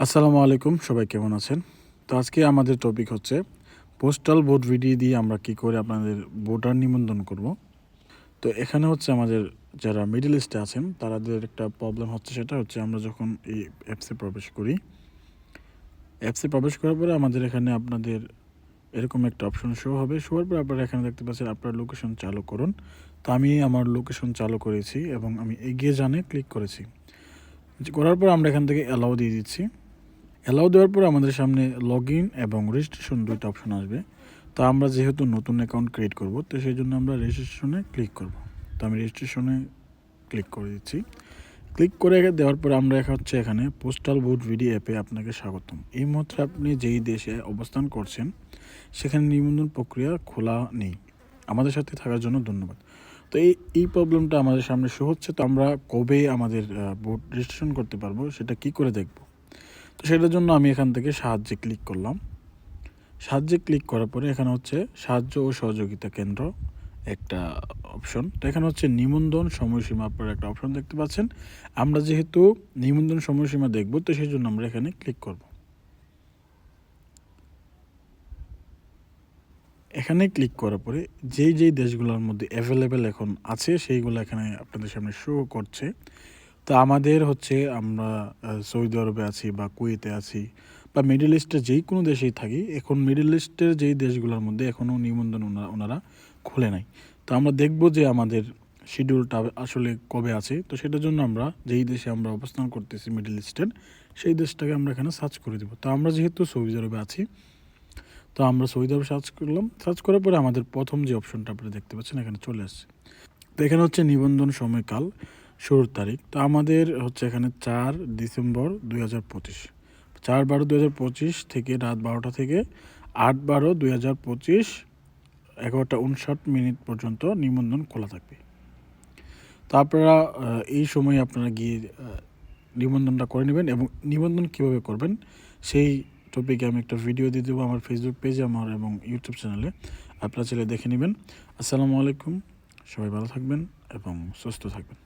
আসসালামু আলাইকুম, সবাই কেমন আছেন? তো আজকে আমাদের টপিক হচ্ছে পোস্টাল ভোট ভিডিও দিয়ে আমরা কি করে আপনাদের ভোটার নিবন্ধন করব। তো এখানে হচ্ছে আমাদের যারা মিডল ইস্টে আছেন তাদের একটা প্রবলেম হচ্ছে সেটা হচ্ছে আমরা যখন এই অ্যাপসে প্রবেশ করি অ্যাপসে প্রবেশ করার পরে আমাদের এখানে আপনাদের এরকম একটা অপশন শো হবে। শো হওয়ার পর আপনারা এখানে দেখতে পাচ্ছেন আপনার লোকেশন চালু করুন। তো আমি আমার লোকেশন চালু করেছি এবং আমি এগিয়ে জানে ক্লিক করেছি। করার পর আমরা এখান থেকে অ্যালাউ দিয়ে দিচ্ছি। অ্যালাউ দেওয়ার পর আমাদের সামনে লগ ইন এবং রেজিস্ট্রেশন দুইটা অপশন আসবে। তো আমরা যেহেতু নতুন অ্যাকাউন্ট ক্রিয়েট করব, তো সেই জন্য আমরা রেজিস্ট্রেশনে ক্লিক করব। তো আমি রেজিস্ট্রেশনে ক্লিক করে দিচ্ছি। ক্লিক করে দেওয়ার পর আমরা এখন হচ্ছে এখানে পোস্টাল ভোট ভিডিও অ্যাপে আপনাকে স্বাগতম। এই মুহূর্তে আপনি যেই দেশে অবস্থান করছেন, সেখানে নিবন্ধন প্রক্রিয়া খোলা নেই। আমাদের সাথে থাকার জন্য ধন্যবাদ। তো এই এই প্রবলেমটা আমাদের সামনে শো হচ্ছে। তো আমরা কবে আমাদের ভোট রেজিস্ট্রেশন করতে পারব, সেটা কি করে দেখব? তো সেটার জন্য আমি এখান থেকে সাহায্যে ক্লিক করলাম। সাহায্যে ক্লিক করার পরে এখানে হচ্ছে সাহায্য ও সহযোগিতা কেন্দ্র একটা অপশন তো এখানে হচ্ছে নিবন্ধন সময়সীমা আপনারা একটা অপশন দেখতে পাচ্ছেন। আমরা যেহেতু নিবন্ধন সময়সীমা দেখব, তো সেই জন্য আমরা এখানে ক্লিক করব। এখানে ক্লিক করার পরে যেই যেই দেশগুলোর মধ্যে অ্যাভেলেবেল এখন আছে, সেইগুলো এখানে আপনাদের সামনে শো করছে। তো আমাদের হচ্ছে আমরা সৌদি আরবে আছি বা কুয়েতে আছি বা মিডল ইস্টের যেই কোনো দেশেই থাকি, এখন মিডল ইস্টের যেই দেশগুলোর মধ্যে এখনও নিবন্ধন ওনারা খুলে নাই। তো আমরা দেখব যে আমাদের শিডিউলটা আসলে কবে আছে। তো সেটার জন্য আমরা যেই দেশে আমরা অবস্থান করতেছি মিডল ইস্টের, সেই দেশটাকে আমরা এখানে সার্চ করে দেবো। তো আমরা যেহেতু সৌদি আরবে আছি, তো আমরা সৌদি আরবে সার্চ করলাম। সার্চ করার পরে আমাদের প্রথম যে অপশনটা আপনারা দেখতে পাচ্ছেন, এখানে চলে আসছে। তো এখানে হচ্ছে নিবন্ধন সময়কাল। শুরুর তারিখ। তো আমাদের হচ্ছে এখানে চার ডিসেম্বর দুই হাজার পঁচিশ। চার বারো দুই হাজার পঁচিশ থেকে রাত বারোটা থেকে আট বারো দুই হাজার পঁচিশ এগারোটা উনষাট মিনিট পর্যন্ত নিবন্ধন খোলা থাকবে। তো আপনারা এই সময় আপনারা গিয়ে নিবন্ধনটা করে নেবেন এবং নিবন্ধন কীভাবে করবেন সেই টপিকে আমি একটা ভিডিও দিয়ে দেবো আমার ফেসবুক পেজে আমার এবং ইউটিউব চ্যানেলে আপনারা চাইলে দেখে নেবেন। আসসালামু আলাইকুম। সবাই ভালো থাকবেন এবং সুস্থ থাকবেন।